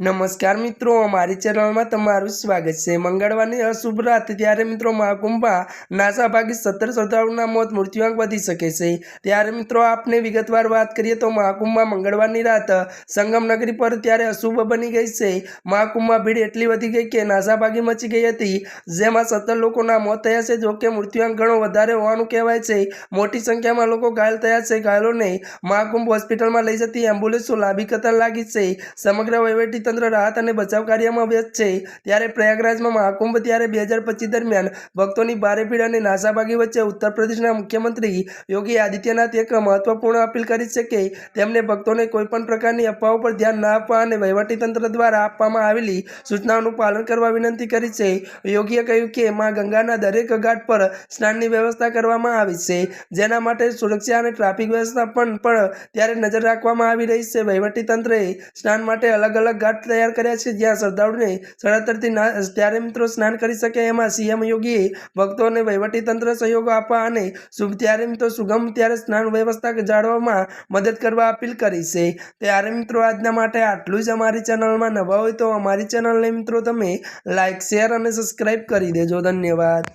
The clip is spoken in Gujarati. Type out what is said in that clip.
નમસ્કાર મિત્રો, અમારી ચેનલમાં તમારું સ્વાગત છે. મંગળવારની અશુભ રાત, ત્યારે મિત્રો મહાકુંભમાં નાસા ભાગે સત્તર શ્રદ્ધાળુના મોત મૃત્યુઆંક વધી શકે છે. ત્યારે મિત્રો, આપને વિગતવાર વાત કરીએ તો મહાકુંભમાં મંગળવારની રાત સંગમ નગરી પર ત્યારે અશુભ બની ગઈ છે. મહાકુંભમાં ભીડ એટલી વધી ગઈ કે નાસાભાગી મચી ગઈ હતી. જેમાં સત્તર લોકોના મોત થયા છે, જોકે મૃત્યુઆંક ઘણો વધારે હોવાનું કહેવાય છે. મોટી સંખ્યામાં લોકો ઘાયલ થયા છે. ઘાયલોને મહાકુંભ હોસ્પિટલમાં લઈ જતી એમ્બ્યુલન્સો લાંબી કતાર લાગી છે. સમગ્ર વહીવટીતંત્ર રાહત અને બચાવ કાર્યમાં વ્યસ્ત છે. ત્યારે પ્રયાગરાજમાં મહાકુંભ ત્યારે બે હજાર પચીસ દરમિયાન ભક્તોની ભારે ભીડ અને નાસાભાગી વચ્ચે ઉત્તર પ્રદેશના મુખ્યમંત્રી યોગી આદિત્યનાથ એક મહત્વપૂર્ણ અપીલ કરી છે કે તેમને ભક્તોને કોઈપણ પ્રકારની અફવાઓ પર ધ્યાન ના આપવા અને વહીવટીતંત્ર દ્વારા આપવામાં આવેલી સૂચનાઓનું પાલન કરવા વિનંતી કરી છે. યોગીએ કહ્યું કે મા ગંગાના દરેક ઘાટ પર સ્નાનની વ્યવસ્થા કરવામાં આવી છે. જેના માટે સુરક્ષા અને ટ્રાફિક વ્યવસ્થા પણ પણ ત્યારે નજર રાખવામાં આવી રહી છે. વહીવટીતંત્રએ સ્નાન માટે અલગ અલગ ઘાટ તૈયાર કર્યા છે, જ્યાં શ્રદ્ધાળુને સરળતાથી ત્યારે મિત્રો સ્નાન કરી શકે એમાં સીએમ યોગીએ ભક્તો અને વહીવટીતંત્ર સહયોગ આપવા અને શુભ, ત્યારે મિત્રો સુગમ, ત્યારે સ્નાન વ્યવસ્થા જાળવવામાં મદદ કરવા અપીલ કરી છે. ત્યારે મિત્રો આજના માટે આટલું જ અમારી ચેનલમાં નવા હોય તો અમારી ચેનલને મિત્રો તમે લાઇક શેર અને સબસ્ક્રાઈબ કરી દેજો. ધન્યવાદ.